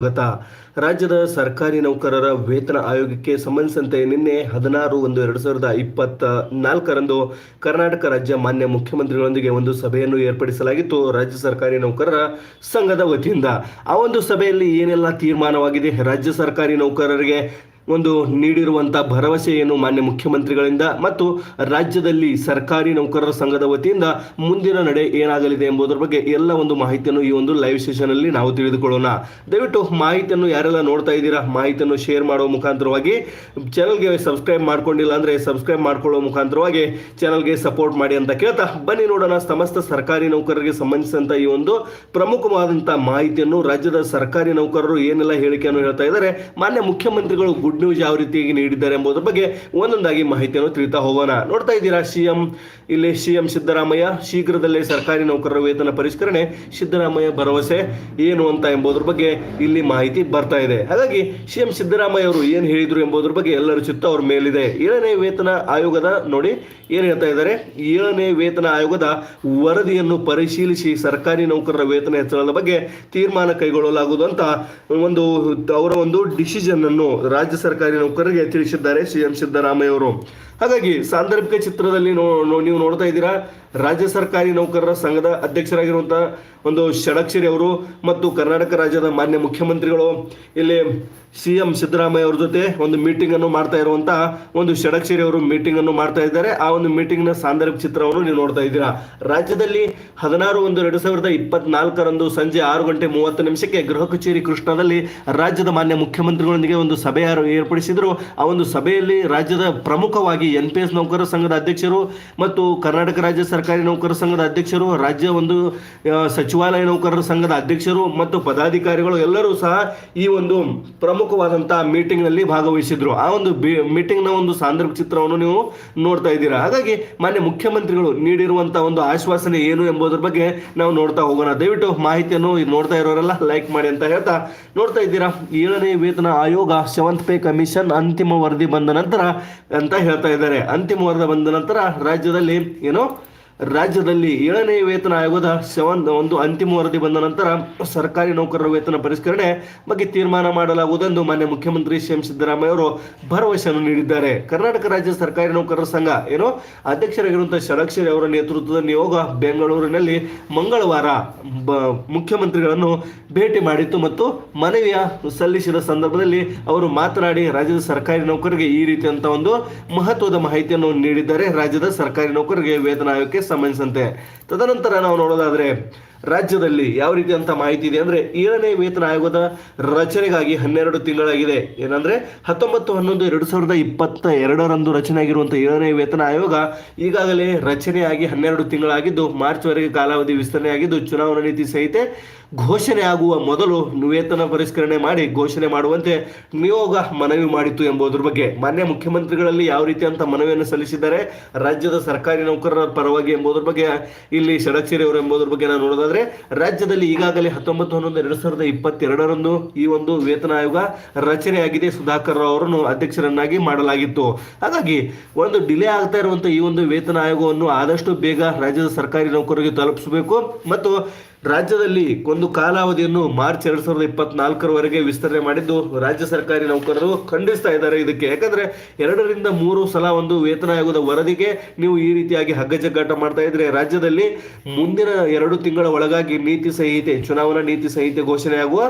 ಸ್ವಾಗತ ರಾಜ್ಯದ ಸರ್ಕಾರಿ ನೌಕರರ ವೇತನ ಆಯೋಗಕ್ಕೆ ಸಂಬಂಧಿಸಿದಂತೆ ನಿನ್ನೆ ಹದಿನಾರು ಒಂದು ಎರಡು ಸಾವಿರದ ಇಪ್ಪತ್ತ ನಾಲ್ಕರಂದು ಕರ್ನಾಟಕ ರಾಜ್ಯ ಮಾನ್ಯ ಮುಖ್ಯಮಂತ್ರಿಗಳೊಂದಿಗೆ ಒಂದು ಸಭೆಯನ್ನು ಏರ್ಪಡಿಸಲಾಗಿತ್ತು. ರಾಜ್ಯ ಸರ್ಕಾರಿ ನೌಕರರ ಸಂಘದ ವತಿಯಿಂದ ಆ ಒಂದು ಸಭೆಯಲ್ಲಿ ಏನೆಲ್ಲ ತೀರ್ಮಾನವಾಗಿದೆ? ರಾಜ್ಯ ಸರ್ಕಾರಿ ನೌಕರರಿಗೆ ಒಂದು ನೀಡಿರುವಂಥ ಭರವಸೆ ಏನು ಮಾನ್ಯ ಮುಖ್ಯಮಂತ್ರಿಗಳಿಂದ ಮತ್ತು ರಾಜ್ಯದಲ್ಲಿ ಸರ್ಕಾರಿ ನೌಕರರ ಸಂಘದ ವತಿಯಿಂದ ಮುಂದಿನ ನಡೆ ಏನಾಗಲಿದೆ ಎಂಬುದರ ಬಗ್ಗೆ ಎಲ್ಲ ಒಂದು ಮಾಹಿತಿಯನ್ನು ಈ ಒಂದು ಲೈವ್ ಸೆಷನ್ ಅಲ್ಲಿ ನಾವು ತಿಳಿದುಕೊಳ್ಳೋಣ. ದಯವಿಟ್ಟು ಮಾಹಿತಿಯನ್ನು ಯಾರೆಲ್ಲ ನೋಡ್ತಾ ಇದ್ದೀರಾ, ಮಾಹಿತಿಯನ್ನು ಶೇರ್ ಮಾಡುವ ಮುಖಾಂತರವಾಗಿ ಚಾನಲ್ಗೆ ಸಬ್ಸ್ಕ್ರೈಬ್ ಮಾಡ್ಕೊಂಡಿಲ್ಲ ಅಂದ್ರೆ ಸಬ್ಸ್ಕ್ರೈಬ್ ಮಾಡ್ಕೊಳ್ಳುವ ಮುಖಾಂತರವಾಗಿ ಚಾನಲ್ಗೆ ಸಪೋರ್ಟ್ ಮಾಡಿ ಅಂತ ಕೇಳ್ತಾ ಬನ್ನಿ ನೋಡೋಣ. ಸಮಸ್ತ ಸರ್ಕಾರಿ ನೌಕರರಿಗೆ ಸಂಬಂಧಿಸಿದಂತ ಈ ಒಂದು ಪ್ರಮುಖವಾದಂಥ ಮಾಹಿತಿಯನ್ನು ರಾಜ್ಯದ ಸರ್ಕಾರಿ ನೌಕರರು ಏನೆಲ್ಲ ಹೇಳಿಕೆಯನ್ನು ಹೇಳ್ತಾ ಇದ್ದಾರೆ, ಮಾನ್ಯ ಮುಖ್ಯಮಂತ್ರಿಗಳು ಗುಡ್ ನ್ಯೂಸ್ ಯಾವ ರೀತಿಯಾಗಿ ನೀಡಿದ್ದಾರೆ ಎಂಬುದರ ಬಗ್ಗೆ ಒಂದೊಂದಾಗಿ ಮಾಹಿತಿಯನ್ನು ತಿಳಿತಾ ಹೋಗೋಣ. ನೋಡ್ತಾ ಇದ್ದೀರಾ ಸಿಎಂ ಇಲ್ಲಿ ಸಿಎಂ ಸಿದ್ದರಾಮಯ್ಯ. ಶೀಘ್ರದಲ್ಲೇ ಸರ್ಕಾರಿ ನೌಕರರ ವೇತನ ಪರಿಷ್ಕರಣೆ, ಸಿದ್ದರಾಮಯ್ಯ ಭರವಸೆ ಏನು ಅಂತ ಎಂಬುದರ ಬಗ್ಗೆ ಇಲ್ಲಿ ಮಾಹಿತಿ ಬರ್ತಾ ಇದೆ. ಹಾಗಾಗಿ ಸಿಎಂ ಸಿದ್ದರಾಮಯ್ಯ ಅವರು ಏನು ಹೇಳಿದ್ರು ಎಂಬುದ್ರ ಬಗ್ಗೆ ಎಲ್ಲರ ಚಿತ್ತ ಅವ್ರ ಮೇಲಿದೆ. ಏಳನೇ ವೇತನ ಆಯೋಗದ ನೋಡಿ ಏನು ಹೇಳ್ತಾ ಇದ್ದಾರೆ. ಏಳನೇ ವೇತನ ಆಯೋಗದ ವರದಿಯನ್ನು ಪರಿಶೀಲಿಸಿ ಸರ್ಕಾರಿ ನೌಕರರ ವೇತನ ಹೆಚ್ಚಳದ ಬಗ್ಗೆ ತೀರ್ಮಾನ ಕೈಗೊಳ್ಳಲಾಗುವುದು ಅಂತ ಒಂದು, ಅವರ ಒಂದು ಡಿಸಿಷನ್ ಅನ್ನು ರಾಜ್ಯ ಸರ್ಕಾರಿ ನೌಕರರಿಗೆ ತಿಳಿಸಿದ್ದಾರೆ ಸಿಎಂ ಸಿದ್ದರಾಮಯ್ಯ ಅವರು ಹಾಗಾಗಿ ಸಾಂದರ್ಭಿಕ ಚಿತ್ರದಲ್ಲಿ ನೀವು ನೋಡ್ತಾ ಇದ್ದೀರಾ ರಾಜ್ಯ ಸರ್ಕಾರಿ ನೌಕರರ ಸಂಘದ ಅಧ್ಯಕ್ಷರಾಗಿರುವಂತಹ ಒಂದು ಷಡಕ್ಷರಿ ಅವರು ಮತ್ತು ಕರ್ನಾಟಕ ರಾಜ್ಯದ ಮಾನ್ಯ ಮುಖ್ಯಮಂತ್ರಿಗಳು, ಇಲ್ಲಿ ಸಿ ಎಂ ಸಿದ್ದರಾಮಯ್ಯ ಅವ್ರ ಜೊತೆ ಒಂದು ಮೀಟಿಂಗ್ ಅನ್ನು ಮಾಡ್ತಾ ಇರುವಂತಹ ಒಂದು ಷಡಕ್ಷರಿ ಅವರು ಮೀಟಿಂಗ್ ಅನ್ನು ಮಾಡ್ತಾ ಇದ್ದಾರೆ. ಆ ಒಂದು ಮೀಟಿಂಗ್ನ ಸಾಂದರ್ಭಿಕ ಚಿತ್ರವನ್ನು ನೀವು ನೋಡ್ತಾ ಇದ್ದೀರಾ. ರಾಜ್ಯದಲ್ಲಿ ಹದಿನಾರು ಒಂದು ಎರಡು ಸಾವಿರದ ಇಪ್ಪತ್ನಾಲ್ಕರಂದು ಸಂಜೆ ಆರು ಗಂಟೆ ಮೂವತ್ತು ನಿಮಿಷಕ್ಕೆ ಗೃಹ ಕಚೇರಿ ಕೃಷ್ಣದಲ್ಲಿ ರಾಜ್ಯದ ಮಾನ್ಯ ಮುಖ್ಯಮಂತ್ರಿಗಳೊಂದಿಗೆ ಒಂದು ಸಭೆ ಏರ್ಪಡಿಸಿದ್ರು. ಆ ಒಂದು ಸಭೆಯಲ್ಲಿ ರಾಜ್ಯದ ಪ್ರಮುಖವಾಗಿ ಎನ್ ಪಿ ಎಸ್ ನೌಕರರ ಸಂಘದ ಅಧ್ಯಕ್ಷರು ಮತ್ತು ಕರ್ನಾಟಕ ರಾಜ್ಯ ಸರ್ಕಾರಿ ನೌಕರರ ಸಂಘದ ಅಧ್ಯಕ್ಷರು, ರಾಜ್ಯ ಒಂದು ಸಚಿವಾಲಯ ನೌಕರರ ಸಂಘದ ಅಧ್ಯಕ್ಷರು ಮತ್ತು ಪದಾಧಿಕಾರಿಗಳು ಎಲ್ಲರೂ ಸಹ ಈ ಒಂದು ಪ್ರಮುಖವಾದಂತಹ ಮೀಟಿಂಗ್ನಲ್ಲಿ ಭಾಗವಹಿಸಿದ್ರು. ಆ ಒಂದು ಮೀಟಿಂಗ್ನ ಒಂದು ಸಾಂದರ್ಭಿಕ ಚಿತ್ರವನ್ನು ನೀವು ನೋಡ್ತಾ ಇದ್ದೀರಾ. ಹಾಗಾಗಿ ಮಾನ್ಯ ಮುಖ್ಯಮಂತ್ರಿಗಳು ನೀಡಿರುವಂತಹ ಒಂದು ಆಶ್ವಾಸನೆ ಏನು ಎಂಬುದರ ಬಗ್ಗೆ ನಾವು ನೋಡ್ತಾ ಹೋಗೋಣ. ದಯವಿಟ್ಟು ಮಾಹಿತಿಯನ್ನು ನೋಡ್ತಾ ಇರೋರೆಲ್ಲ ಲೈಕ್ ಮಾಡಿ ಅಂತ ಹೇಳ್ತಾ ನೋಡ್ತಾ ಇದ್ದೀರಾ. ಏಳನೇ ವೇತನ ಆಯೋಗ ಸೆವೆಂತ್ ಪೇ ಕಮಿಷನ್ ಅಂತಿಮ ವರದಿ ಬಂದ ನಂತರ ಅಂತ ಹೇಳ್ತಾ ಇದ್ದಾರೆ. ಅಂತಿಮ ವರದಿ ಬಂದ ನಂತರ ರಾಜ್ಯದಲ್ಲಿ ಏನು ರಾಜ್ಯದಲ್ಲಿ ಏಳನೇ ವೇತನ ಆಯೋಗದ ಸೆವೆನ್, ಒಂದು ಅಂತಿಮ ವರದಿ ಬಂದ ನಂತರ ಸರ್ಕಾರಿ ನೌಕರರ ವೇತನ ಪರಿಷ್ಕರಣೆ ಬಗ್ಗೆ ತೀರ್ಮಾನ ಮಾಡಲಾಗುವುದೆಂದು ಮಾನ್ಯ ಮುಖ್ಯಮಂತ್ರಿ ಸಿ ಎಂ ಸಿದ್ದರಾಮಯ್ಯ ಅವರು ಭರವಸೆಯನ್ನು ನೀಡಿದ್ದಾರೆ. ಕರ್ನಾಟಕ ರಾಜ್ಯ ಸರ್ಕಾರಿ ನೌಕರರ ಸಂಘ, ಏನು? ಅಧ್ಯಕ್ಷರಾಗಿರುವಂತಹ ಷಡಕ್ಷರಿ ಅವರ ನೇತೃತ್ವದ ನಿಯೋಗ ಬೆಂಗಳೂರಿನಲ್ಲಿ ಮಂಗಳವಾರ ಮುಖ್ಯಮಂತ್ರಿಗಳನ್ನು ಭೇಟಿ ಮಾಡಿತ್ತು ಮತ್ತು ಮನವಿಯ ಸಲ್ಲಿಸಿದ ಸಂದರ್ಭದಲ್ಲಿ ಅವರು ಮಾತನಾಡಿ, ರಾಜ್ಯದ ಸರ್ಕಾರಿ ನೌಕರರಿಗೆ ಈ ರೀತಿಯಂತ ಒಂದು ಮಹತ್ವದ ಮಾಹಿತಿಯನ್ನು ನೀಡಿದ್ದಾರೆ. ರಾಜ್ಯದ ಸರ್ಕಾರಿ ನೌಕರರಿಗೆ ವೇತನ ಆಯೋಗಕ್ಕೆ ಸಂಬಂಧಿಸಿದಂತೆ. ತದನಂತರ ನಾವು ನೋಡೋದಾದ್ರೆ ರಾಜ್ಯದಲ್ಲಿ ಯಾವ ರೀತಿ ಅಂತ ಮಾಹಿತಿ ಇದೆ ಅಂದ್ರೆ ಏಳನೇ ವೇತನ ಆಯೋಗದ ರಚನೆಗಾಗಿ ಹನ್ನೆರಡು ತಿಂಗಳಾಗಿದೆ. ಏನಂದ್ರೆ ಹತ್ತೊಂಬತ್ತು, ಹನ್ನೊಂದು, ಎರಡು ಸಾವಿರದ ಇಪ್ಪತ್ತ ಎರಡರಂದು ರಚನೆ ಆಗಿರುವಂತಹ ಏಳನೇ ವೇತನ ಆಯೋಗ ಈಗಾಗಲೇ ರಚನೆಯಾಗಿ ಹನ್ನೆರಡು ತಿಂಗಳಾಗಿದ್ದು, ಮಾರ್ಚ್ವರೆಗೆ ಕಾಲಾವಧಿ ವಿಸ್ತರಣೆಯಾಗಿದ್ದು, ಚುನಾವಣಾ ನೀತಿ ಸಂಹಿತೆ ಘೋಷಣೆ ಆಗುವ ಮೊದಲು ವೇತನ ಪರಿಷ್ಕರಣೆ ಮಾಡಿ ಘೋಷಣೆ ಮಾಡುವಂತೆ ನಿಯೋಗ ಮನವಿ ಮಾಡಿತ್ತು ಎಂಬುದರ ಬಗ್ಗೆ. ಮಾನ್ಯ ಮುಖ್ಯಮಂತ್ರಿಗಳಲ್ಲಿ ಯಾವ ರೀತಿ ಅಂತ ಮನವಿಯನ್ನು ಸಲ್ಲಿಸಿದ್ದಾರೆ, ರಾಜ್ಯದ ಸರ್ಕಾರಿ ನೌಕರರ ಪರವಾಗಿ ಎಂಬುದರ ಬಗ್ಗೆ, ಇಲ್ಲಿ ಷಡಕ್ಷರಿ ಅವರು ಎಂಬುದರ ಬಗ್ಗೆ ನಾವು ರಾಜ್ಯದಲ್ಲಿ ಈಗಾಗಲೇ ಹತ್ತೊಂಬತ್ತು ಹನ್ನೊಂದು ಎರಡ್ ಸಾವಿರದ ಇಪ್ಪತ್ತೆರಡರಂದು ಈ ಒಂದು ವೇತನ ಆಯೋಗ ರಚನೆಯಾಗಿದೆ. ಸುಧಾಕರ್ ರಾವ್ ಅವರನ್ನು ಅಧ್ಯಕ್ಷರನ್ನಾಗಿ ಮಾಡಲಾಗಿತ್ತು. ಹಾಗಾಗಿ ಒಂದು ಡಿಲೇ ಆಗ್ತಾ ಇರುವಂತಹ ಈ ಒಂದು ವೇತನ ಆಯೋಗವನ್ನು ಆದಷ್ಟು ಬೇಗ ರಾಜ್ಯದ ಸರ್ಕಾರಿ ನೌಕರರಿಗೆ ತಲುಪಿಸಬೇಕು. ಮತ್ತು ರಾಜ್ಯದಲ್ಲಿ ಒಂದು ಕಾಲಾವಧಿಯನ್ನು ಮಾರ್ಚ್ ಎರಡ್ ಸಾವಿರದ ಇಪ್ಪತ್ನಾಲ್ಕರವರೆಗೆ ವಿಸ್ತರಣೆ ಮಾಡಿದ್ದು ರಾಜ್ಯ ಸರ್ಕಾರಿ ನೌಕರರು ಖಂಡಿಸ್ತಾ ಇದ್ದಾರೆ ಇದಕ್ಕೆ. ಯಾಕಂದ್ರೆ ಎರಡರಿಂದ ಮೂರು ಸಲ ಒಂದು ವೇತನ ಆಯೋಗದ ವರದಿಗೆ ನೀವು ಈ ರೀತಿಯಾಗಿ ಹಗ್ಗಜಗ್ಗಾಟ ಮಾಡ್ತಾ ಇದ್ರೆ ರಾಜ್ಯದಲ್ಲಿ ಮುಂದಿನ ಎರಡು ತಿಂಗಳ ಒಳಗಾಗಿ ನೀತಿ ಸಂಹಿತೆ, ಚುನಾವಣಾ ನೀತಿ ಸಂಹಿತೆ ಘೋಷಣೆಯಾಗುವ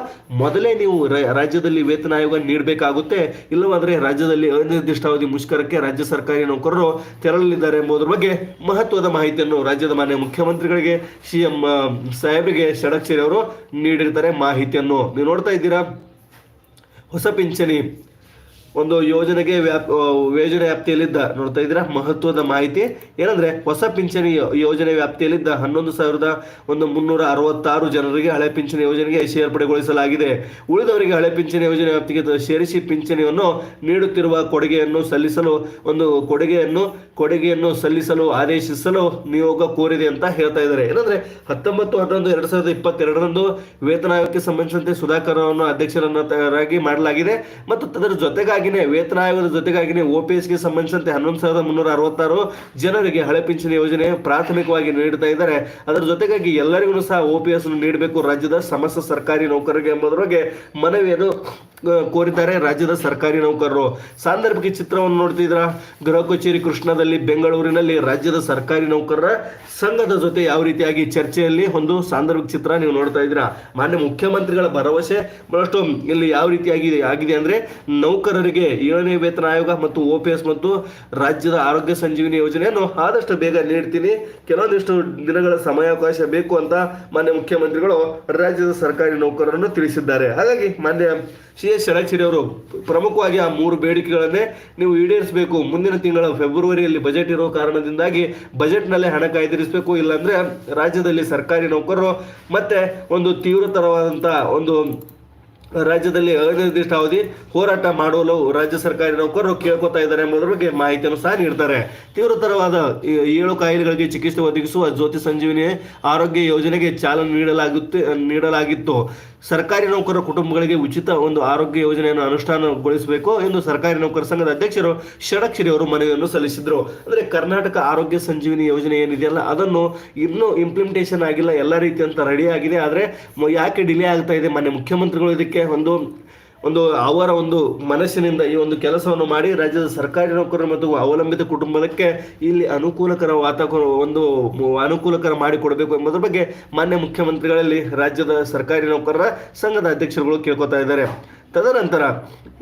ಮೊದಲೇ ನೀವು ರಾಜ್ಯದಲ್ಲಿ ವೇತನ ಆಯೋಗ ನೀಡಬೇಕಾಗುತ್ತೆ. ಇಲ್ಲವಾದ್ರೆ ರಾಜ್ಯದಲ್ಲಿ ಅನಿರ್ದಿಷ್ಟಾವಧಿ ಮುಷ್ಕರಕ್ಕೆ ರಾಜ್ಯ ಸರ್ಕಾರಿ ನೌಕರರು ತೆರಳಲಿದ್ದಾರೆ ಎಂಬುದರ ಬಗ್ಗೆ ಮಹತ್ವದ ಮಾಹಿತಿಯನ್ನು ರಾಜ್ಯದ ಮಾನ್ಯ ಮುಖ್ಯಮಂತ್ರಿಗಳಿಗೆ ಸಿಎಂ ಸಾಹೇಬರಿಗೆ ಷಡಕ್ಷರಿ ಅವರು ನೀಡಿರ್ತಾರೆ ಮಾಹಿತಿಯನ್ನು. ನೀವು ನೋಡ್ತಾ ಇದ್ದೀರಾ? ಹೊಸ ಪಿಂಚಣಿ. ಒಂದು ಯೋಜನೆಗೆ ವ್ಯಾಪ್ ಯೋಜನೆ ವ್ಯಾಪ್ತಿಯಲ್ಲಿದ್ದ ನೋಡ್ತಾ ಇದ್ದೀರಾ? ಮಹತ್ವದ ಮಾಹಿತಿ. ಏನಂದ್ರೆ, ಹೊಸ ಪಿಂಚಣಿ ಯೋಜನೆ ವ್ಯಾಪ್ತಿಯಲ್ಲಿದ್ದ ಹನ್ನೊಂದು ಸಾವಿರದ ಒಂದು ಮುನ್ನೂರ ಅರವತ್ತಾರು ಜನರಿಗೆ ಹಳೆ ಪಿಂಚಣಿ ಯೋಜನೆಗೆ ಸೇರ್ಪಡೆಗೊಳಿಸಲಾಗಿದೆ ಉಳಿದವರಿಗೆ ಹಳೆ ಪಿಂಚಣಿ ಯೋಜನೆ ವ್ಯಾಪ್ತಿಗೆ ಸೇರಿಸಿ ಪಿಂಚಣಿಯನ್ನು ನೀಡುತ್ತಿರುವ ಕೊಡುಗೆಯನ್ನು ಸಲ್ಲಿಸಲು, ಒಂದು ಕೊಡುಗೆಯನ್ನು ಕೊಡುಗೆಯನ್ನು ಸಲ್ಲಿಸಲು ಆದೇಶಿಸಲು ನಿಯೋಗ ಕೋರಿದೆ ಅಂತ ಹೇಳ್ತಾ ಇದ್ದಾರೆ. ಏನಂದ್ರೆ, ಹತ್ತೊಂಬತ್ತು, ಹನ್ನೊಂದು, ಎರಡ್ ಸಾವಿರದ ಇಪ್ಪತ್ತೆರಡರಂದು ವೇತನ ಆಯೋಗಕ್ಕೆ ಸಂಬಂಧಿಸಿದಂತೆ ಸುಧಾಕರ್ ಅಧ್ಯಕ್ಷರನ್ನಾಗಿ ಮಾಡಲಾಗಿದೆ. ಮತ್ತು ಅದರ ಜೊತೆಗಾಗಿ ಒಳಗಾಗಿನೇ ವೇತನ ಆಯೋಗದ ಜೊತೆಗಾಗಿನೇ ಗೆ ಸಂಬಂಧಿಸಿದಂತೆ ಹನ್ನೊಂದು ಸಾವಿರದ ಮುನ್ನೂರ ಅರವತ್ತಾರು ಜನರಿಗೆ ಹಳೆ ಪಿಂಚಣಿ ಯೋಜನೆ ಪ್ರಾಥಮಿಕವಾಗಿ ನೀಡ್ತಾ ಇದ್ದಾರೆ. ಅದರ ಜೊತೆಗಾಗಿ ಎಲ್ಲರಿಗೂ ಸಹ ಓಪಿಎಸ್ ನೀಡಬೇಕು. ರಾಜ್ಯದ ಸಮಸ್ತ ಸರ್ಕಾರಿ ನೌಕರರಿಗೆ ಎಂಬುದರ ಬಗ್ಗೆ ಮನವಿಯನ್ನು ಕೋರಿದ್ದಾರೆ ರಾಜ್ಯದ ಸರ್ಕಾರಿ ನೌಕರರು. ಸಾಂದರ್ಭಿಕ ಚಿತ್ರವನ್ನು ನೋಡ್ತಿದ್ರ ಗೃಹ ಕಚೇರಿ ಕೃಷ್ಣದಲ್ಲಿ, ಬೆಂಗಳೂರಿನಲ್ಲಿ ರಾಜ್ಯದ ಸರ್ಕಾರಿ ನೌಕರರ ಸಂಘದ ಜೊತೆ ಯಾವ ರೀತಿಯಾಗಿ ಚರ್ಚೆಯಲ್ಲಿ ಒಂದು ಸಾಂದರ್ಭಿಕ ಚಿತ್ರ ನೀವು ನೋಡ್ತಾ ಇದ್ದೀರಾ? ಮಾನ್ಯ ಮುಖ್ಯಮಂತ್ರಿಗಳ ಭರವಸೆ ಬಹಳಷ್ಟು ಇಲ್ಲಿ ಯಾವ ರೀತಿಯಾಗಿ ಆಗಿದೆ ಅಂದ್ರೆ ನೌಕರರಿಗೆ ಏಳನೇ ವೇತನ ಆಯೋಗ ಮತ್ತು ಓ ಪಿ ಎಸ್ ಮತ್ತು ರಾಜ್ಯದ ಆರೋಗ್ಯ ಸಂಜೀವಿನಿ ಯೋಜನೆಯನ್ನು ಆದಷ್ಟು ಬೇಗ ನೀಡ್ತೀನಿ. ಕೆಲವೊಂದಿಷ್ಟು ದಿನಗಳ ಸಮಯಾವಕಾಶ ಬೇಕು ಅಂತ ಮಾನ್ಯ ಮುಖ್ಯಮಂತ್ರಿಗಳು ರಾಜ್ಯದ ಸರ್ಕಾರಿ ನೌಕರರನ್ನು ತಿಳಿಸಿದ್ದಾರೆ. ಹಾಗಾಗಿ ಮಾನ್ಯ ಸಿ ಎಸ್ ಷಡಕ್ಷರಿ ಅವರು ಪ್ರಮುಖವಾಗಿ ಆ ಮೂರು ಬೇಡಿಕೆಗಳನ್ನೇ ನೀವು ಈಡೇರಿಸಬೇಕು. ಮುಂದಿನ ತಿಂಗಳ ಫೆಬ್ರವರಿಯಲ್ಲಿ ಬಜೆಟ್ ಇರೋ ಕಾರಣದಿಂದಾಗಿ ಬಜೆಟ್ನಲ್ಲೇ ಹಣ ಕಾಯ್ದಿರಿಸಬೇಕು. ಇಲ್ಲಾಂದ್ರೆ ರಾಜ್ಯದಲ್ಲಿ ಸರ್ಕಾರಿ ನೌಕರರು ಮತ್ತೆ ಒಂದು ತೀವ್ರತರವಾದಂಥ ಒಂದು ರಾಜ್ಯದಲ್ಲಿ ಅನಿರ್ದಿಷ್ಟ ಅವಧಿ ಹೋರಾಟ ಮಾಡಲು ರಾಜ್ಯ ಸರ್ಕಾರಿ ನೌಕರರು ಕೇಳ್ಕೊತಾ ಇದ್ದಾರೆ ಎಂಬುದರ ಬಗ್ಗೆ ಮಾಹಿತಿಯನ್ನು ಸಹ ನೀಡ್ತಾರೆ. ತೀವ್ರತರವಾದ ಏಳು ಕಾಯಿಲೆಗಳಿಗೆ ಚಿಕಿತ್ಸೆ ಒದಗಿಸುವ ಜ್ಯೋತಿ ಸಂಜೀವಿನಿ ಆರೋಗ್ಯ ಯೋಜನೆಗೆ ಚಾಲನೆ ನೀಡಲಾಗುತ್ತೆ, ನೀಡಲಾಗಿತ್ತು. ಸರ್ಕಾರಿ ನೌಕರರ ಕುಟುಂಬಗಳಿಗೆ ಉಚಿತ ಒಂದು ಆರೋಗ್ಯ ಯೋಜನೆಯನ್ನು ಅನುಷ್ಠಾನಗೊಳಿಸಬೇಕು ಎಂದು ಸರ್ಕಾರಿ ನೌಕರ ಸಂಘದ ಅಧ್ಯಕ್ಷರು ಷಡಕ್ಷರಿ ಅವರು ಮನವಿಯನ್ನು ಸಲ್ಲಿಸಿದರು. ಅಂದರೆ ಕರ್ನಾಟಕ ಆರೋಗ್ಯ ಸಂಜೀವಿನಿ ಯೋಜನೆ ಏನಿದೆಯಲ್ಲ, ಅದನ್ನು ಇನ್ನೂ ಇಂಪ್ಲಿಮೆಂಟೇಷನ್ ಆಗಿಲ್ಲ, ಎಲ್ಲ ರೀತಿಯಂತ ರೆಡಿ ಆಗಿದೆ. ಆದರೆ ಯಾಕೆ ಡಿಲೇ ಆಗ್ತಾ ಇದೆ? ಮಾನ್ಯ ಮುಖ್ಯಮಂತ್ರಿಗಳು ಇದಕ್ಕೆ ಒಂದು ಒಂದು ಅವರ ಒಂದು ಮನಸ್ಸಿನಿಂದ ಈ ಒಂದು ಕೆಲಸವನ್ನು ಮಾಡಿ ರಾಜ್ಯದ ಸರ್ಕಾರಿ ನೌಕರರು ಮತ್ತು ಅವಲಂಬಿತ ಕುಟುಂಬಕ್ಕೆ ಇಲ್ಲಿ ಅನುಕೂಲಕರ ವಾತಾವರಣ, ಒಂದು ಅನುಕೂಲಕರ ಮಾಡಿಕೊಡಬೇಕು ಎಂಬುದರ ಬಗ್ಗೆ ಮಾನ್ಯ ಮುಖ್ಯಮಂತ್ರಿಗಳಲ್ಲಿ ರಾಜ್ಯದ ಸರ್ಕಾರಿ ನೌಕರರ ಸಂಘದ ಅಧ್ಯಕ್ಷರುಗಳು ಕೇಳ್ಕೊತಾ ಇದ್ದಾರೆ. ತದನಂತರ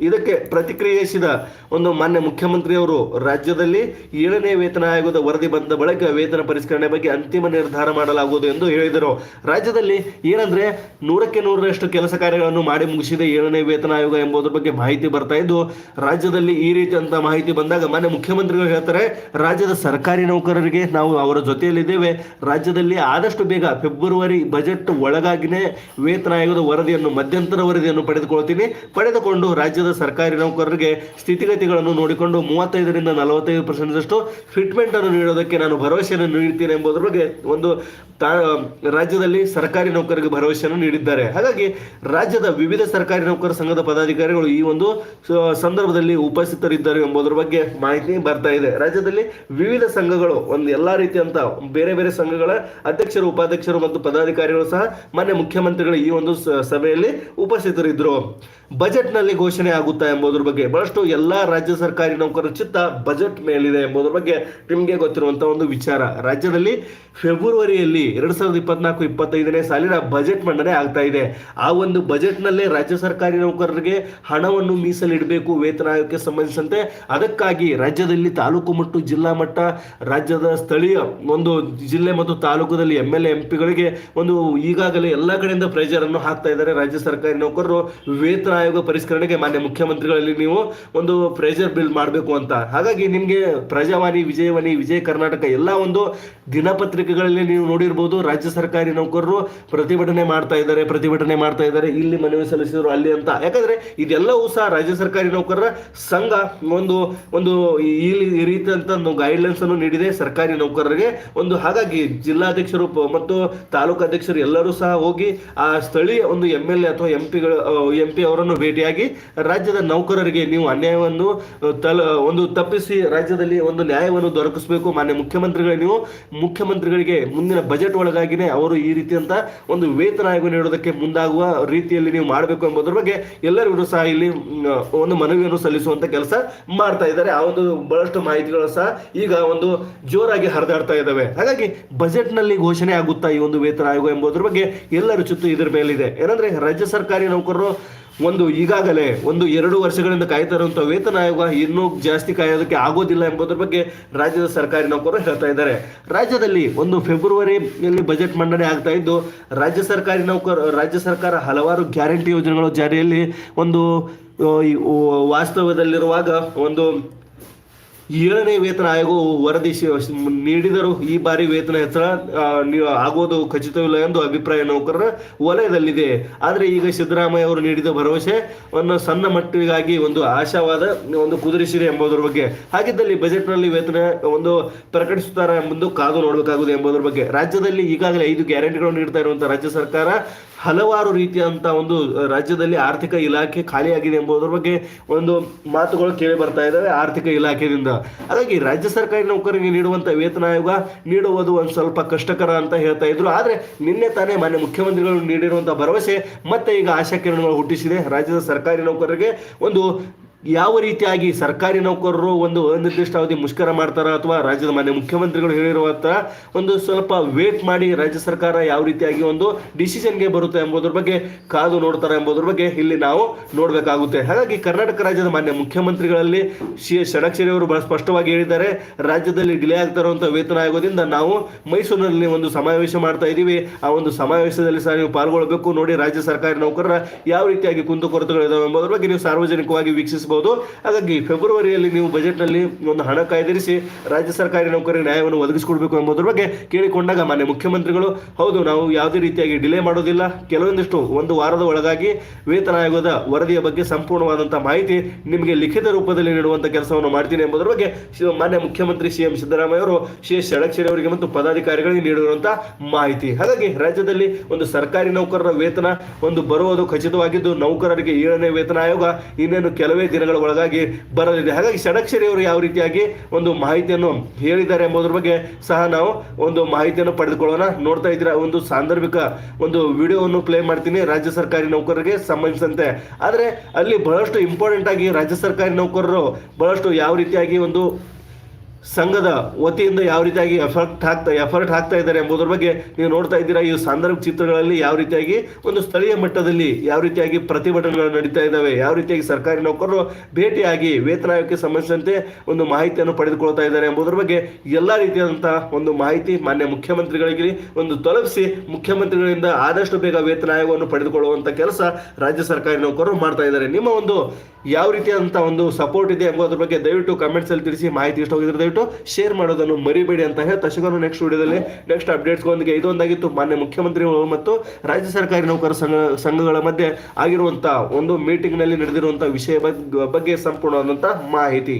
ಇದಕ್ಕೆ ಪ್ರತಿಕ್ರಿಯಿಸಿದ ಒಂದು ಮಾನ್ಯ ಮುಖ್ಯಮಂತ್ರಿಯವರು ರಾಜ್ಯದಲ್ಲಿ ಏಳನೇ ವೇತನ ಆಯೋಗದ ವರದಿ ಬಂದ ಬಳಿಕ ವೇತನ ಪರಿಷ್ಕರಣೆ ಬಗ್ಗೆ ಅಂತಿಮ ನಿರ್ಧಾರ ಮಾಡಲಾಗುವುದು ಎಂದು ಹೇಳಿದರು. ರಾಜ್ಯದಲ್ಲಿ ಏನಂದ್ರೆ ನೂರಕ್ಕೆ ನೂರರಷ್ಟು ಕೆಲಸ ಕಾರ್ಯಗಳನ್ನು ಮಾಡಿ ಮುಗಿಸಿದೆ ಏಳನೇ ವೇತನ ಆಯೋಗ ಎಂಬುದರ ಬಗ್ಗೆ ಮಾಹಿತಿ ಬರ್ತಾ ಇದ್ದು, ರಾಜ್ಯದಲ್ಲಿ ಈ ರೀತಿಯಂತ ಮಾಹಿತಿ ಬಂದಾಗ ಮಾನ್ಯ ಮುಖ್ಯಮಂತ್ರಿಗಳು ಹೇಳ್ತಾರೆ, ರಾಜ್ಯದ ಸರ್ಕಾರಿ ನೌಕರರಿಗೆ ನಾವು ಅವರ ಜೊತೆಯಲ್ಲಿದ್ದೇವೆ. ರಾಜ್ಯದಲ್ಲಿ ಆದಷ್ಟು ಬೇಗ ಫೆಬ್ರವರಿ ಬಜೆಟ್ ಒಳಗಾಗಿನೇ ವೇತನ ಆಯೋಗದ ವರದಿಯನ್ನು ಮಧ್ಯಂತರ ವರದಿಯನ್ನು ಪಡೆದುಕೊಳ್ತೀನಿ. ಪಡೆದುಕೊಂಡು ರಾಜ್ಯದ ಸರ್ಕಾರಿ ನೌಕರರಿಗೆ ಸ್ಥಿತಿಗತಿಗಳನ್ನು ನೋಡಿಕೊಂಡು ಮೂವತ್ತೈದರಿಂದ ನಲವತ್ತೈದು ಪರ್ಸೆಂಟ್ದಷ್ಟು ಫಿಟ್ಮೆಂಟ್ ಅನ್ನು ನೀಡೋದಕ್ಕೆ ನಾನು ಭರವಸೆಯನ್ನು ನೀಡ್ತೀನಿ ಎಂಬುದರ ಬಗ್ಗೆ ಒಂದು ರಾಜ್ಯದಲ್ಲಿ ಸರ್ಕಾರಿ ನೌಕರರಿಗೆ ಭರವಸೆಯನ್ನು ನೀಡಿದ್ದಾರೆ. ಹಾಗಾಗಿ ರಾಜ್ಯದ ವಿವಿಧ ಸರ್ಕಾರಿ ನೌಕರ ಸಂಘದ ಪದಾಧಿಕಾರಿಗಳು ಈ ಒಂದು ಸಂದರ್ಭದಲ್ಲಿ ಉಪಸ್ಥಿತರಿದ್ದರು ಎಂಬುದರ ಬಗ್ಗೆ ಮಾಹಿತಿ ಬರ್ತಾ ಇದೆ. ರಾಜ್ಯದಲ್ಲಿ ವಿವಿಧ ಸಂಘಗಳು, ಒಂದು ಎಲ್ಲ ರೀತಿಯಂತ ಬೇರೆ ಬೇರೆ ಸಂಘಗಳ ಅಧ್ಯಕ್ಷರು, ಉಪಾಧ್ಯಕ್ಷರು ಮತ್ತು ಪದಾಧಿಕಾರಿಗಳು ಸಹ, ಮಾನ್ಯ ಮುಖ್ಯಮಂತ್ರಿಗಳು ಈ ಒಂದು ಸಭೆಯಲ್ಲಿ ಉಪಸ್ಥಿತರಿದ್ದರು ಬಜೆಟ್ನಲ್ಲಿ ಘೋಷಣೆ ಆಗುತ್ತಾ ಎಂಬುದರ ಬಗ್ಗೆ ಬಹಳಷ್ಟು ಎಲ್ಲ ರಾಜ್ಯ ಸರ್ಕಾರಿ ನೌಕರರ ಚಿತ್ತ ಬಜೆಟ್ ಮೇಲಿದೆ ಎಂಬುದರ ಬಗ್ಗೆ ನಿಮಗೆ ಗೊತ್ತಿರುವಂತಹ ಒಂದು ವಿಚಾರ. ರಾಜ್ಯದಲ್ಲಿ ಫೆಬ್ರವರಿಯಲ್ಲಿ ಎರಡ್ ಸಾವಿರದ ಇಪ್ಪತ್ನಾಲ್ಕು ಇಪ್ಪತ್ತೈದನೇ ಸಾಲಿನ ಬಜೆಟ್ ಮಂಡನೆ ಆಗ್ತಾ ಇದೆ. ಆ ಒಂದು ಬಜೆಟ್ನಲ್ಲೇ ರಾಜ್ಯ ಸರ್ಕಾರಿ ನೌಕರರಿಗೆ ಹಣವನ್ನು ಮೀಸಲಿಡಬೇಕು ವೇತನ ಆಯೋಗಕ್ಕೆ ಸಂಬಂಧಿಸಿದಂತೆ. ಅದಕ್ಕಾಗಿ ರಾಜ್ಯದಲ್ಲಿ ತಾಲೂಕು ಮಟ್ಟು ಜಿಲ್ಲಾ ಮಟ್ಟ, ರಾಜ್ಯದ ಸ್ಥಳೀಯ ಒಂದು ಜಿಲ್ಲೆ ಮತ್ತು ತಾಲೂಕದಲ್ಲಿ ಎಂ ಎಲ್ ಎ ಎಂಪಿಗಳಿಗೆ ಒಂದು ಈಗಾಗಲೇ ಎಲ್ಲ ಕಡೆಯಿಂದ ಪ್ರೆಷರ್ ಅನ್ನು ಹಾಕ್ತಾ ಇದ್ದಾರೆ ರಾಜ್ಯ ಸರ್ಕಾರಿ ನೌಕರರು. ವೇತನ ಆಯೋಗ ಪರಿಷ್ಕರಣೆಗೆ ಮಾನ್ಯ ಮುಖ್ಯಮಂತ್ರಿಗಳಲ್ಲಿ ನೀವು ಒಂದು ಪ್ರೆಷರ್ ಬಿಲ್ ಮಾಡಬೇಕು ಅಂತ. ಹಾಗಾಗಿ ನಿಮಗೆ ಪ್ರಜಾವಾಣಿ, ವಿಜಯವಾಣಿ, ವಿಜಯ ಕರ್ನಾಟಕ ಎಲ್ಲ ಒಂದು ದಿನಪತ್ರಿಕೆಗಳಲ್ಲಿ ನೀವು ನೋಡಿರ್ಬೋದು, ರಾಜ್ಯ ಸರ್ಕಾರಿ ನೌಕರರು ಪ್ರತಿಭಟನೆ ಮಾಡ್ತಾ ಇದ್ದಾರೆ, ಪ್ರತಿಭಟನೆ ಮಾಡ್ತಾ ಇದ್ದಾರೆ, ಇಲ್ಲಿ ಮನವಿ ಸಲ್ಲಿಸಿದ್ರು ಅಲ್ಲಿ ಅಂತ. ಯಾಕಂದ್ರೆ ಇದೆಲ್ಲವೂ ಸಹ ರಾಜ್ಯ ಸರ್ಕಾರಿ ನೌಕರರ ಸಂಘ ಒಂದು ಒಂದು ಈ ರೀತಿಯಂತ ಗೈಡ್ಲೈನ್ಸ್ ಅನ್ನು ನೀಡಿದೆ ಸರ್ಕಾರಿ ನೌಕರರಿಗೆ. ಒಂದು ಹಾಗಾಗಿ ಜಿಲ್ಲಾಧ್ಯಕ್ಷರು ಮತ್ತು ತಾಲೂಕು ಅಧ್ಯಕ್ಷರು ಎಲ್ಲರೂ ಸಹ ಹೋಗಿ ಆ ಸ್ಥಳೀಯ ಒಂದು ಎಂ ಎಲ್ ಎ ಅಥವಾ ಎಂ ಪಿಗಳು ಎಂ ಪಿ ಅವರನ್ನು ಭೇಟಿಯಾಗಿ ರಾಜ್ಯದ ನೌಕರರಿಗೆ ನೀವು ಅನ್ಯಾಯವನ್ನು ತಲ, ಒಂದು ತಪ್ಪಿಸಿ ರಾಜ್ಯದಲ್ಲಿ ಒಂದು ನ್ಯಾಯವನ್ನು ದೊರಕಿಸಬೇಕು. ಮಾನ್ಯ ಮುಖ್ಯಮಂತ್ರಿಗಳಿಗೆ ನೀವು ಮುಖ್ಯಮಂತ್ರಿಗಳಿಗೆ ಮುಂದಿನ ಬಜೆಟ್ ಒಳಗಾಗಿನೇ ಅವರು ಈ ರೀತಿಯಂತ ಒಂದು ವೇತನ ಆಯೋಗ ನೀಡೋದಕ್ಕೆ ಮುಂದಾಗುವ ರೀತಿಯಲ್ಲಿ ನೀವು ಮಾಡಬೇಕು ಎಂಬುದರ ಬಗ್ಗೆ ಎಲ್ಲರಿಗೂ ಸಹ ಇಲ್ಲಿ ಒಂದು ಮನವಿಯನ್ನು ಸಲ್ಲಿಸುವಂತ ಕೆಲಸ ಮಾಡ್ತಾ ಇದ್ದಾರೆ. ಆ ಒಂದು ಬಹಳಷ್ಟು ಮಾಹಿತಿಗಳು ಸಹ ಈಗ ಒಂದು ಜೋರಾಗಿ ಹರಿದಾಡ್ತಾ ಇದ್ದಾವೆ. ಹಾಗಾಗಿ ಬಜೆಟ್ನಲ್ಲಿ ಘೋಷಣೆ ಆಗುತ್ತಾ ಈ ಒಂದು ವೇತನ ಆಯೋಗ ಎಂಬುದರ ಬಗ್ಗೆ ಎಲ್ಲರ ಚುತ್ತು ಇದರ ಮೇಲಿದೆ. ಏನಂದ್ರೆ ರಾಜ್ಯ ಸರ್ಕಾರಿ ನೌಕರರು ಒಂದು ಈಗಾಗಲೇ ಒಂದು ಎರಡು ವರ್ಷಗಳಿಂದ ಕಾಯ್ತಾ ಇರುವಂತಹ ವೇತನ ಆಯೋಗ ಇನ್ನೂ ಜಾಸ್ತಿ ಕಾಯೋದಕ್ಕೆ ಆಗೋದಿಲ್ಲ ಎಂಬುದರ ಬಗ್ಗೆ ರಾಜ್ಯದ ಸರ್ಕಾರಿ ನೌಕರರು ಹೇಳ್ತಾ ಇದ್ದಾರೆ. ರಾಜ್ಯದಲ್ಲಿ ಒಂದು ಫೆಬ್ರವರಿಯಲ್ಲಿ ಬಜೆಟ್ ಮಂಡನೆ ಆಗ್ತಾ ಇದ್ದು, ರಾಜ್ಯ ಸರ್ಕಾರಿ ನೌಕರ, ರಾಜ್ಯ ಸರ್ಕಾರ ಹಲವಾರು ಗ್ಯಾರಂಟಿ ಯೋಜನೆಗಳು ಜಾರಿಯಲ್ಲಿ ಒಂದು ವಾಸ್ತವದಲ್ಲಿರುವಾಗ ಒಂದು ಏಳನೇ ವೇತನ ಆಯೋಗವು ವರದಿ ನೀಡಿದರೂ ಈ ಬಾರಿ ವೇತನ ಹೆಚ್ಚಳ ಆಗೋದು ಖಚಿತವಿಲ್ಲ ಎಂದು ಅಭಿಪ್ರಾಯ ನೌಕರರ ವಲಯದಲ್ಲಿದೆ. ಆದರೆ ಈಗ ಸಿದ್ದರಾಮಯ್ಯ ಅವರು ನೀಡಿದ ಭರವಸೆ, ಒಂದು ಸಣ್ಣ ಮಟ್ಟಿಗಾಗಿ ಒಂದು ಆಶಾವಾದ, ಒಂದು ಕುದುರಿಸಿದೆ ಎಂಬುದರ ಬಗ್ಗೆ. ಹಾಗಿದ್ದಲ್ಲಿ ಬಜೆಟ್ನಲ್ಲಿ ವೇತನ ಒಂದು ಪ್ರಕಟಿಸುತ್ತಾರೆ ಎಂಬುದು ಕಾದು ನೋಡಬೇಕಾಗುವುದು ಎಂಬುದರ ಬಗ್ಗೆ. ರಾಜ್ಯದಲ್ಲಿ ಈಗಾಗಲೇ ಐದು ಗ್ಯಾರಂಟಿಗಳನ್ನು ನೀಡ್ತಾ ಇರುವಂತಹ ರಾಜ್ಯ ಸರ್ಕಾರ ಹಲವಾರು ರೀತಿಯಂತ ಒಂದು ರಾಜ್ಯದಲ್ಲಿ ಆರ್ಥಿಕ ಇಲಾಖೆ ಖಾಲಿಯಾಗಿದೆ ಎಂಬುದರ ಬಗ್ಗೆ ಒಂದು ಮಾತುಗಳು ಕೇಳಿ ಬರ್ತಾ ಇದ್ದಾವೆ ಆರ್ಥಿಕ ಇಲಾಖೆಯಿಂದ. ಹಾಗಾಗಿ ರಾಜ್ಯ ಸರ್ಕಾರಿ ನೌಕರರಿಗೆ ನೀಡುವಂತ ವೇತನ ಆಯೋಗ ನೀಡುವುದು ಒಂದು ಸ್ವಲ್ಪ ಕಷ್ಟಕರ ಅಂತ ಹೇಳ್ತಾ ಇದ್ರು. ಆದ್ರೆ ನಿನ್ನೆ ತಾನೇ ಮಾನ್ಯ ಮುಖ್ಯಮಂತ್ರಿಗಳು ನೀಡಿರುವಂತಹ ಭರವಸೆ ಮತ್ತೆ ಈಗ ಆಶಾ ಕಿರಣಗಳು ಹುಟ್ಟಿಸಿದೆ. ರಾಜ್ಯದ ಸರ್ಕಾರಿ ನೌಕರರಿಗೆ ಒಂದು ಯಾವ ರೀತಿಯಾಗಿ ಸರ್ಕಾರಿ ನೌಕರರು ಒಂದು ಅನಿರ್ದಿಷ್ಟಾವಧಿ ಮುಷ್ಕರ ಮಾಡ್ತಾರ ಅಥವಾ ರಾಜ್ಯದ ಮಾನ್ಯ ಮುಖ್ಯಮಂತ್ರಿಗಳು ಹೇಳಿರುವ ತರ ಒಂದು ಸ್ವಲ್ಪ ವೇಟ್ ಮಾಡಿ ರಾಜ್ಯ ಸರ್ಕಾರ ಯಾವ ರೀತಿಯಾಗಿ ಒಂದು ಡಿಸಿಷನ್ಗೆ ಬರುತ್ತೆ ಎಂಬುದರ ಬಗ್ಗೆ ಕಾದು ನೋಡ್ತಾರೆ ಎಂಬುದರ ಬಗ್ಗೆ ಇಲ್ಲಿ ನಾವು ನೋಡಬೇಕಾಗುತ್ತೆ. ಹಾಗಾಗಿ ಕರ್ನಾಟಕ ರಾಜ್ಯದ ಮಾನ್ಯ ಮುಖ್ಯಮಂತ್ರಿಗಳಲ್ಲಿ ಶ್ರೀ ಷಡಕ್ಷರಿ ಅವರು ಬಹಳ ಸ್ಪಷ್ಟವಾಗಿ ಹೇಳಿದ್ದಾರೆ. ರಾಜ್ಯದಲ್ಲಿ ಡಿಲೇ ಆಗ್ತಾ ಇರುವಂತಹ ವೇತನ ಆಗೋದ್ರಿಂದ ನಾವು ಮೈಸೂರಿನಲ್ಲಿ ಒಂದು ಸಮಾವೇಶ ಮಾಡ್ತಾ ಇದ್ದೀವಿ ಆ ಒಂದು ಸಮಾವೇಶದಲ್ಲಿ ಸಹ ನೀವು ಪಾಲ್ಗೊಳ್ಳಬೇಕು ನೋಡಿ ರಾಜ್ಯ ಸರ್ಕಾರಿ ನೌಕರರ ಯಾವ ರೀತಿಯಾಗಿ ಕುಂದುಕೊರತೆಗಳಿದಾವೆ ಎಂಬುದ್ರ ಬಗ್ಗೆ ನೀವು ಸಾರ್ವಜನಿಕವಾಗಿ ವೀಕ್ಷಿಸಬಹುದು. ಹಾಗಾಗಿ ಫೆಬ್ರವರಿಯಲ್ಲಿ ನೀವು ಬಜೆಟ್ನಲ್ಲಿ ಒಂದು ಹಣ ಕಾಯ್ದಿರಿಸಿ ರಾಜ್ಯ ಸರ್ಕಾರಿ ನೌಕರಿ ನ್ಯಾಯವನ್ನು ಒದಗಿಸಿಕೊಡ್ಬೇಕು ಎಂಬುದರ ಬಗ್ಗೆ ಕೇಳಿಕೊಂಡಾಗ ಮಾನ್ಯ ಮುಖ್ಯಮಂತ್ರಿಗಳು, ಹೌದು, ನಾವು ಯಾವುದೇ ರೀತಿಯಾಗಿ ಡಿಲೇ ಮಾಡೋದಿಲ್ಲ. ಕೆಲವೊಂದಿಷ್ಟು ಒಂದು ವಾರದ ಒಳಗಾಗಿ ವೇತನ ಆಯೋಗದ ವರದಿಯ ಬಗ್ಗೆ ಸಂಪೂರ್ಣವಾದಂತಹ ಮಾಹಿತಿ ನಿಮಗೆ ಲಿಖಿತ ರೂಪದಲ್ಲಿ ನೀಡುವಂಥ ಕೆಲಸವನ್ನು ಮಾಡ್ತೀನಿ ಎಂಬುದರ ಬಗ್ಗೆ ಮಾನ್ಯ ಮುಖ್ಯಮಂತ್ರಿ ಸಿ ಎಂ ಸಿದ್ದರಾಮಯ್ಯ ಅವರು ಸಿ ಎಸ್ ಷಡಕ್ಷರಿ ಅವರಿಗೆ ಮತ್ತು ಪದಾಧಿಕಾರಿಗಳಿಗೆ ನೀಡಿರುವಂತಹ ಮಾಹಿತಿ. ಹಾಗಾಗಿ ರಾಜ್ಯದಲ್ಲಿ ಒಂದು ಸರ್ಕಾರಿ ನೌಕರರ ವೇತನ, ಒಂದು ಬರುವುದು ಖಚಿತವಾಗಿದ್ದು, ನೌಕರರಿಗೆ ಏಳನೇ ವೇತನ ಆಯೋಗ ಇನ್ನೇನು ಕೆಲವೇ ದಿನಗಳ ಒಳಗಾಗಿ ಬರಲಿದೆ. ಹಾಗಾಗಿ ಷಡಕ್ಷರಿ ಅವರು ಯಾವ ರೀತಿಯಾಗಿ ಒಂದು ಮಾಹಿತಿಯನ್ನು ಹೇಳಿದ್ದಾರೆ ಎಂಬುದರ ಬಗ್ಗೆ ಸಹ ನಾವು ಒಂದು ಮಾಹಿತಿಯನ್ನು ಪಡೆದುಕೊಳ್ಳೋಣ. ನೋಡ್ತಾ ಇದ್ದೀರಾ, ಒಂದು ಸಾಂದರ್ಭಿಕ ಒಂದು ವಿಡಿಯೋವನ್ನು ಪ್ಲೇ ಮಾಡ್ತೀನಿ. ರಾಜ್ಯ ಸರ್ಕಾರಿ ನೌಕರರಿಗೆ ಸಂಬಂಧಿಸಿದಂತೆ. ಆದರೆ ಅಲ್ಲಿ ಬಹಳಷ್ಟು ಇಂಪಾರ್ಟೆಂಟ್ ಆಗಿ ರಾಜ್ಯ ಸರ್ಕಾರಿ ನೌಕರರು ಬಹಳಷ್ಟು ಯಾವ ರೀತಿಯಾಗಿ ಒಂದು ಸಂಘದ ವತಿಯಿಂದ ಯಾವ ರೀತಿಯಾಗಿ ಎಫರ್ಟ್ ಹಾಕ್ತಾ ಎಫರ್ಟ್ ಹಾಕ್ತಾ ಇದ್ದಾರೆ ಎಂಬುದರ ಬಗ್ಗೆ ನೀವು ನೋಡ್ತಾ ಇದ್ದೀರಾ. ಈ ಸಾಂದರ್ಭಿಕ ಚಿತ್ರಗಳಲ್ಲಿ ಯಾವ ರೀತಿಯಾಗಿ ಒಂದು ಸ್ಥಳೀಯ ಮಟ್ಟದಲ್ಲಿ ಯಾವ ರೀತಿಯಾಗಿ ಪ್ರತಿಭಟನೆಗಳು ನಡೀತಾ ಇದ್ದಾವೆ, ಯಾವ ರೀತಿಯಾಗಿ ಸರ್ಕಾರಿ ನೌಕರರು ಭೇಟಿಯಾಗಿ ವೇತನ ಆಯೋಗಕ್ಕೆ ಸಂಬಂಧಿಸಿದಂತೆ ಒಂದು ಮಾಹಿತಿಯನ್ನು ಪಡೆದುಕೊಳ್ತಾ ಇದ್ದಾರೆ ಎಂಬುದರ ಬಗ್ಗೆ ಎಲ್ಲ ರೀತಿಯಾದಂತಹ ಒಂದು ಮಾಹಿತಿ ಮಾನ್ಯ ಮುಖ್ಯಮಂತ್ರಿಗಳಿಗೆ ಒಂದು ತಲುಪಿಸಿ, ಮುಖ್ಯಮಂತ್ರಿಗಳಿಂದ ಆದಷ್ಟು ಬೇಗ ವೇತನ ಆಯೋಗವನ್ನು ಪಡೆದುಕೊಳ್ಳುವಂಥ ಕೆಲಸ ರಾಜ್ಯ ಸರ್ಕಾರಿ ನೌಕರರು ಮಾಡ್ತಾ ಇದ್ದಾರೆ. ನಿಮ್ಮ ಒಂದು ಯಾವ ರೀತಿಯಾದಂತಹ ಒಂದು ಸಪೋರ್ಟ್ ಇದೆ ಎಂಬುದರ ಬಗ್ಗೆ ದಯವಿಟ್ಟು ಕಮೆಂಟ್ಸ್ ಅಲ್ಲಿ ತಿಳಿಸಿ, ಮಾಹಿತಿ ಇಷ್ಟ ಹೋಗಿದ್ರೆ ದಯವಿಟ್ಟು ಶೇರ್ ಮಾಡೋದನ್ನು ಮರಿಬೇಡಿ ಅಂತ ಹೇಳ್ತಾ ಸಿಗೋಣ ನೆಕ್ಸ್ಟ್ ವಿಡಿಯೋದಲ್ಲಿ ನೆಕ್ಸ್ಟ್ ಅಪ್ಡೇಟ್ಸ್ಗೊಂದಿಗೆ ಇದೊಂದಾಗಿತ್ತು. ಮಾನ್ಯ ಮುಖ್ಯಮಂತ್ರಿಗಳು ಮತ್ತು ರಾಜ್ಯ ಸರ್ಕಾರಿ ನೌಕರ ಸಂಘ, ಸಂಘಗಳ ಮಧ್ಯೆ ಆಗಿರುವಂತಹ ಒಂದು ಮೀಟಿಂಗ್ನಲ್ಲಿ ನಡೆದಿರುವಂತಹ ವಿಷಯ ಬಗ್ಗೆ ಸಂಪೂರ್ಣವಾದಂತಹ ಮಾಹಿತಿ.